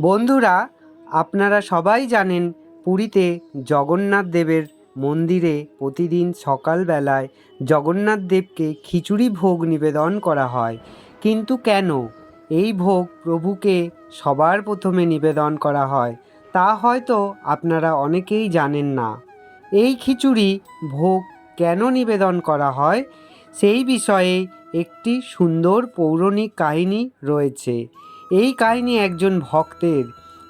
বন্ধুরা, আপনারা সবাই জানেন পুরীতে জগন্নাথ দেবের মন্দিরে প্রতিদিন সকালবেলায় জগন্নাথ দেবকে খিচুড়ি ভোগ নিবেদন করা হয়। কিন্তু কেন? এই ভোগ প্রভুকে সবার প্রথমে নিবেদন করা হয়। তা হয়তো আপনারা অনেকেই জানেন না। এই খিচুড়ি ভোগ কেন নিবেদন করা হয়? সেই বিষয়ে একটি সুন্দর পৌরাণিক কাহিনী রয়েছে। এই কাহিনী একজন ভক্তের,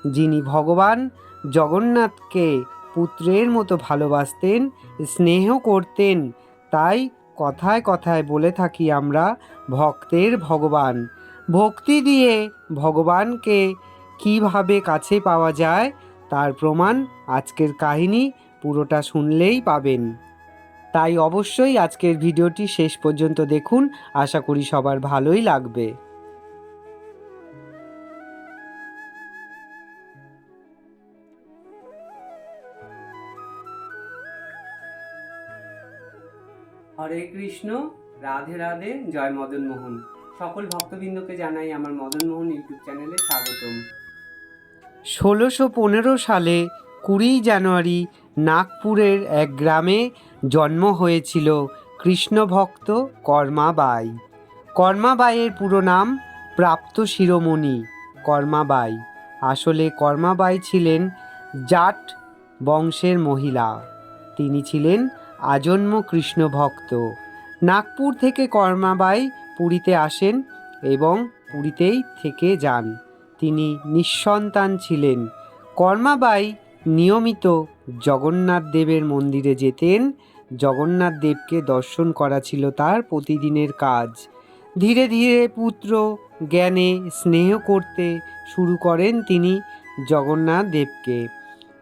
যিনি ভগবান জগন্নাথকে পুত্রের মতো ভালোবাসতেন, স্নেহ করতেন, তাই কথায় কথায় বলে থাকি আমরা ভক্তের ভগবান। ভক্তি দিয়ে ভগবানকে কীভাবে কাছে পাওয়া যায়, তার প্রমাণ আজকের কাহিনী পুরোটা শুনলেই পাবেন। তাই অবশ্যই আজকের ভিডিওটি শেষ পর্যন্ত দেখুন, আশা করি সবার ভালোই লাগবে। হরে কৃষ্ণ, রাধে রাধে, জয় মদন মোহন। সকল ভক্তবৃন্দকে জানাই আমার মদন মোহন ইউটিউব চ্যানেলে স্বাগতম। ষোলোশো পনেরো সালে কুড়ি জানুয়ারি নাগপুরের এক গ্রামে জন্ম হয়েছিল কৃষ্ণভক্ত কর্মাবাই। কর্মাবাইয়ের পুরো নাম প্রাপ্ত শিরোমণি কর্মাবাই। আসলে কর্মাবাই ছিলেন জাট বংশের মহিলা। তিনি ছিলেন আজন্ম কৃষ্ণ ভক্ত। নাগপুর থেকে কর্মাবাই পুরীতে আসেন এবং পুরীতেই থেকে যান। তিনি নিঃসন্তান ছিলেন। কর্মাবাই নিয়মিত জগন্নাথ দেবের মন্দিরে যেতেন। জগন্নাথ দেবকে দর্শন করা ছিল তার প্রতিদিনের কাজ। ধীরে ধীরে পুত্র, জ্ঞানে স্নেহ করতে শুরু করেন তিনি জগন্নাথ দেবকে।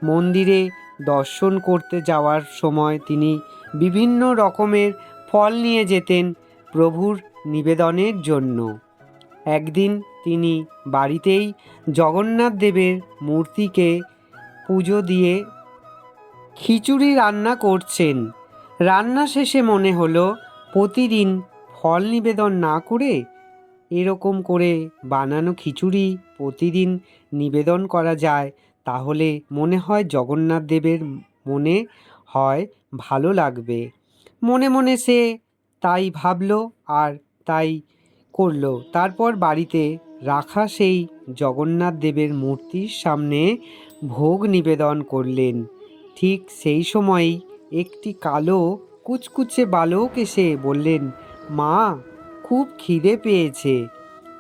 মন্দিরে দর্শন করতে যাওয়ার সময় তিনি বিভিন্ন রকমের ফল নিয়ে যেতেন প্রভুর নিবেদনের জন্য। একদিন তিনি বাড়িতেই জগন্নাথ দেবের মূর্তিকে পুজো দিয়ে খিচুড়ি রান্না করছেন। রান্না শেষে মনে হলো, প্রতিদিন ফল নিবেদন না করে এরকম করে বানানো খিচুড়ি প্রতিদিন নিবেদন করা যায়। তাহলে মনে হয় জগন্নাথ দেবের মনে হয় ভালো লাগবে। মনে মনে সে তাই ভাবলো আর তাই করল। তারপর বাড়িতে রাখা সেই জগন্নাথ দেবের মূর্তির সামনে ভোগ নিবেদন করলেন। ঠিক সেই সময়ই একটি কালো, কুচকুচে বালক এসে বললেন, মা, খুব খিদে পেয়েছে।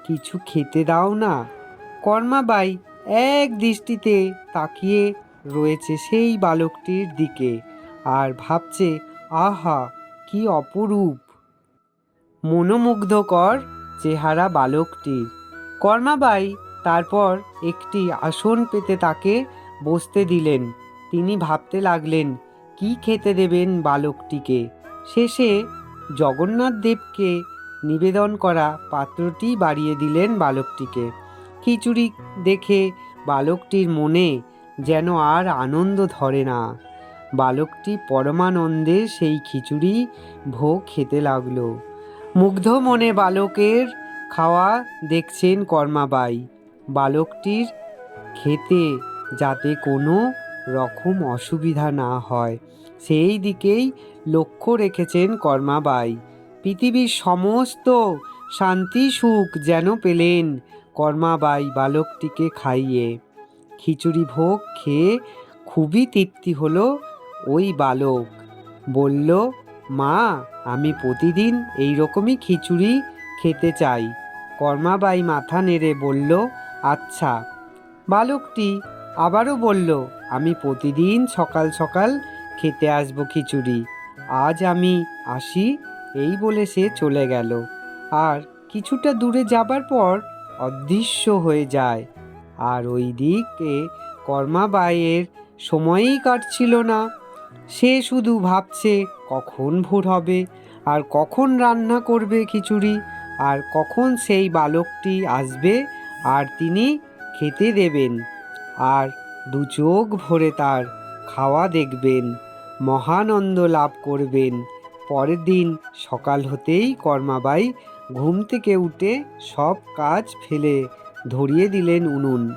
কিছু খেতে দাও না। কর্মাবাই এক দৃষ্টিতে তাকিয়ে রয়েছে সেই বালকটির দিকে আর ভাবছে, আহা, কি অপরূপ! মনোমুগ্ধকর চেহারা বালকটির। কর্মাবাই তারপর একটি আসন পেতে তাকে বসতে দিলেন। তিনি ভাবতে লাগলেন, কি খেতে দেবেন বালকটিকে? শেষে জগন্নাথ দেবকে নিবেদন করা পাত্রটি বাড়িয়ে দিলেন বালকটিকে। খিচুড়ি দেখে বালকটির মনে যেন আর আনন্দ ধরে না। বালকটি পরমানন্দে সেই খিচুড়ি ভোগ খেতে লাগল। মুগ্ধ মনে বালকের খাওয়া দেখছেন কর্মাবাই বালকটির খেতে যাতে কোনো রকম অসুবিধা না হয়, সেই দিকেই লক্ষ্য রেখেছেন কর্মাবাই পৃথিবীর সমস্ত শান্তি সুখ যেন পেলেন কর্মাবাই বালকটিকে খাইয়ে খিচুড়ি ভোগ খেয়ে খুবই তৃপ্তি হলো ওই বালক। বলল, মা, আমি প্রতিদিন এই রকমই খিচুড়ি খেতে চাই। কর্মাবাই মাথা নেড়ে বলল আচ্ছা। বালকটি আবারও বলল, আমি প্রতিদিন সকাল সকাল খেতে আসব খিচুড়ি। আজ আমি আসি। এই বলে সে চলে গেল। আর কিছুটা দূরে যাবার পর অদৃশ্য হয়ে যায়। আর ওই দিকে কর্মাবাইয়ের সময়ই কাটছিল না। সে শুধু ভাবছে, কখন ভোর হবে? আর কখন রান্না করবে খিচুড়ি? আর কখন সেই বালকটি আসবে? আর তিনি খেতে দেবেন। আর দু চোখ ভরে তার খাওয়া দেখবেন, মহানন্দ লাভ করবেন। পরের দিন সকাল হতেই কর্মাবাই ঘুম থেকে উঠে সব কাজ ফেলে ধরিয়ে দিলেন উনুন।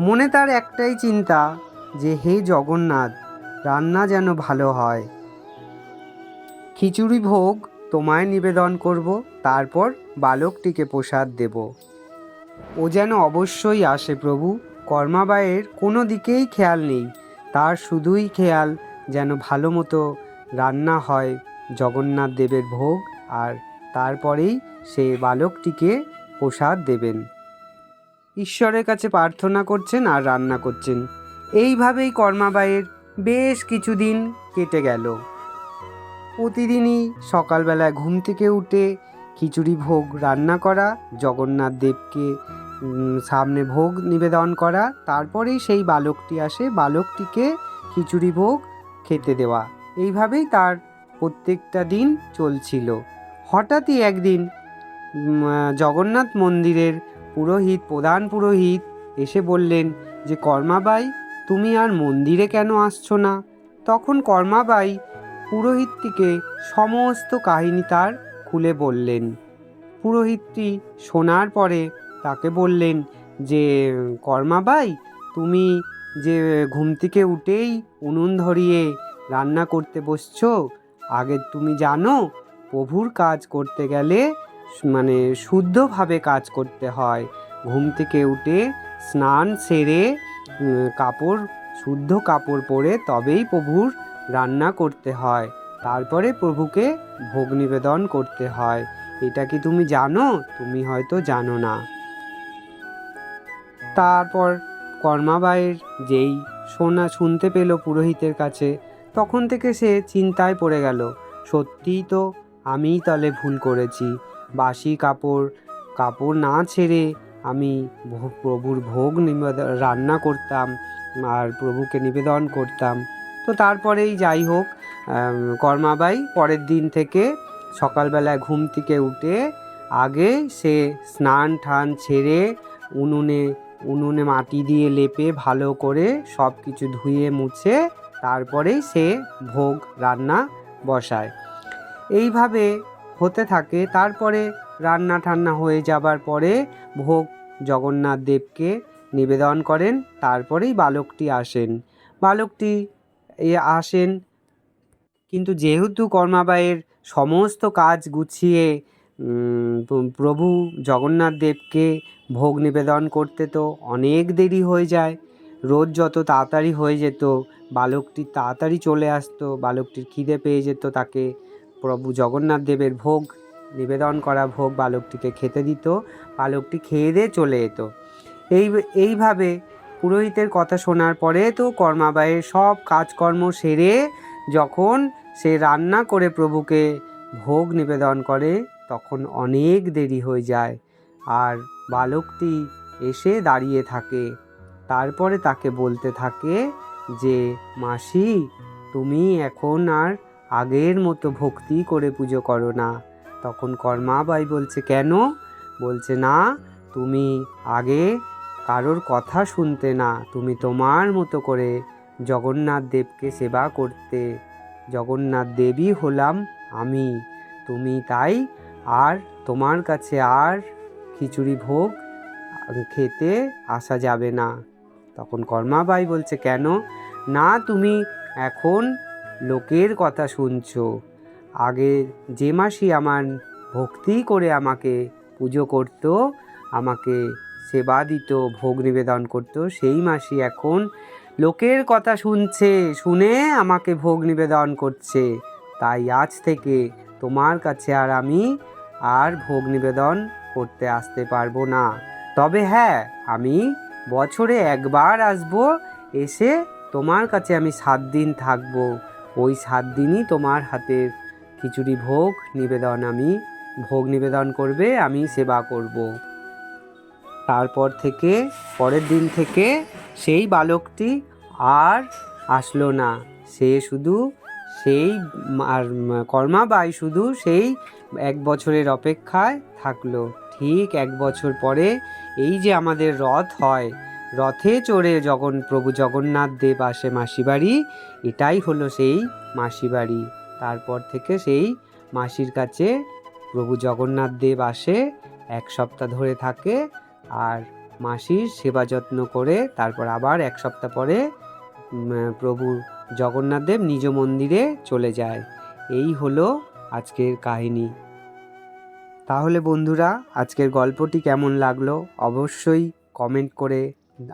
মনে তার একটাই চিন্তা যে, হে জগন্নাথ, রান্না যেন ভালো হয়। খিচুড়ি ভোগ তোমায় নিবেদন করব, তারপর বালকটিকে প্রসাদ দেব। ও যেন অবশ্যই আসে প্রভু, কর্মাবায়ের কোনো দিকেই খেয়াল নেই। তার শুধুই খেয়াল যেন ভালো মতো রান্না হয় জগন্নাথ দেবের ভোগ আর তারপরেই সে বালকটিকে প্রসাদ দেবেন। ঈশ্বরের কাছে প্রার্থনা করছেন আর রান্না করছেন। এইভাবেই কর্মাবাইয়ের বেশ কিছুদিন কেটে গেল। প্রতিদিনই সকালবেলায় ঘুম থেকে উঠে খিচুড়ি ভোগ রান্না করা, জগন্নাথ দেবকে সামনে ভোগ নিবেদন করা, তারপরেই সেই বালকটি আসে, বালকটিকে খিচুড়ি ভোগ খেতে দেওয়া। এইভাবেই তার প্রত্যেকটা দিন চলছিল। হঠাৎই একদিন জগন্নাথ মন্দিরের পুরোহিত, প্রধান পুরোহিত এসে বললেন যে কর্মাবাই তুমি আর মন্দিরে কেন আসছো না? তখন কর্মাবাই পুরোহিতটিকে সমস্ত কাহিনী তার খুলে বললেন। পুরোহিতটি শোনার পরে তাকে বললেন যে কর্মাবাই তুমি যে ঘুম থেকে উঠেই উনুন ধরিয়ে রান্না করতে বসছো, আগে তুমি জানো প্রভুর কাজ করতে গেলে মানে শুদ্ধভাবে কাজ করতে হয়। ঘুম থেকে উঠে স্নান সেরে কাপড়, শুদ্ধ কাপড় পরে তবেই প্রভুর রান্না করতে হয়। তারপরে প্রভুকে ভোগ নিবেদন করতে হয়। এটা কি তুমি জানো? তুমি হয়তো জানো না। তারপর কর্মাবাইয়ের যেই শোনা শুনতে পেল পুরোহিতের কাছে, তখন থেকে সে চিন্তায় পড়ে গেল। সত্যিই তো আমিই তলে ভুল করেছি। বাসি কাপড় কাপড় না ছেড়ে আমি প্রভুর ভোগ নিবেদন রান্না করতাম আর প্রভুকে নিবেদন করতাম। তো তারপরেই যাই হোক কর্মাবাই পরের দিন থেকে সকালবেলায় ঘুম থেকে উঠে আগে সে স্নান টান ছেড়ে উনুনে উনুনে মাটি দিয়ে লেপে ভালো করে সব কিছু ধুয়ে মুছে তারপরেই সে ভোগ রান্না বসায়। এইভাবে হতে থাকে। তারপরে রান্না ঠান্না হয়ে যাবার পরে ভোগ জগন্নাথ দেবকে নিবেদন করেন, তারপরেই বালকটি আসেন। বালকটি আসেন, কিন্তু যেহেতু কর্মাবাইয়ের সমস্ত কাজ গুছিয়ে প্রভু জগন্নাথ দেবকে ভোগ নিবেদন করতে তো অনেক দেরি হয়ে যায়। রোজ যত তাড়াতাড়ি হয়ে যেত, বালকটি তাড়াতাড়ি চলে আসতো, বালকটির খিদে পেয়ে যেত তাকে। প্রভু জগন্নাথ দেবের ভোগ, নিবেদন করা ভোগ বালকটিকে খেতে দিত, বালকটি খেয়ে দিয়ে চলে যেত এই, এইভাবে পুরোহিতের কথা শোনার পরে তো কর্মাবাইয়ের সব কাজকর্ম সেরে যখন সে রান্না করে প্রভুকে ভোগ নিবেদন করে, তখন অনেক দেরি হয়ে যায় আর বালকটি এসে দাঁড়িয়ে থাকে। তারপরে তাকে বলতে থাকে যে, মাসি, তুমি এখন আর আগের মতো ভক্তি করে পুজো করো না। তখন কর্মাবাই বলছে, কেন? বলছে, না, তুমি আগে কারোর কথা শুনতে না। তুমি তোমার মতো করে জগন্নাথ দেবকে সেবা করতে। জগন্নাথ দেবী হলাম আমি। তুমি তাই আর তোমার কাছে আর খিচুড়ি ভোগ খেতে আসা যাবে না। তখন কর্মাবাই বলছে, কেন? না, তুমি এখন লোকের কথা শুনছ। আগে যে মাসি আমার ভক্তি করে আমাকে পুজো করত, আমাকে সেবা দিত, ভোগ নিবেদন করত, সেই মাসি এখন লোকের কথা শুনছে, শুনে আমাকে ভোগ নিবেদন করছে। তাই আজ থেকে তোমার কাছে আর আমি আর ভোগ নিবেদন করতে আসতে পারব না। তবে হ্যাঁ আমি বছরে একবার আসব, এসে তোমার কাছে আমি সাত দিন থাকব। ওই সাত দিনই তোমার হাতের খিচুড়ি ভোগ নিবেদন আমি, ভোগ নিবেদন করবে, আমি সেবা করব। তারপর থেকে, পরের দিন থেকে সেই বালকটি আর আসলো না। সে শুধু সেই আর কর্মাবাই শুধু সেই এক বছরের অপেক্ষায় থাকল। ঠিক এক বছর পরে এই যে আমাদের রথ হয় রথে চড়ে যখন প্রভু জগন্নাথ দেব আসে মাসিবাড়ি, এটাই হলো সেই মাসিবাড়ি। তারপর থেকে সেই মাসির কাছে প্রভু জগন্নাথ দেব আসে, এক সপ্তাহ ধরে থাকে আর মাসির সেবা যত্ন করে তারপর আবার এক সপ্তাহ পরে প্রভু জগন্নাথদেব নিজ মন্দিরে চলে যায়। এই হলো আজকের কাহিনী। তাহলে বন্ধুরা, আজকের গল্পটি কেমন লাগল? অবশ্যই কমেন্ট করে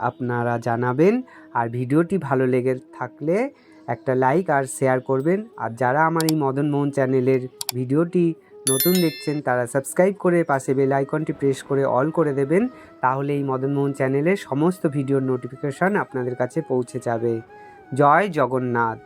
আপনারা জানাবেন। আর ভিডিওটি ভালো লেগে থাকলে একটা লাইক আর শেয়ার করবেন। আর যারা আমার এই মদন মোহন চ্যানেলের ভিডিওটি নতুন দেখছেন, তারা সাবস্ক্রাইব করে পাশে বেল আইকনটি প্রেস করে অল করে দেবেন। তাহলে এই মদন মোহন চ্যানেলের সমস্ত ভিডিওর নোটিফিকেশান আপনাদের কাছে পৌঁছে যাবে। জয় জগন্নাথ।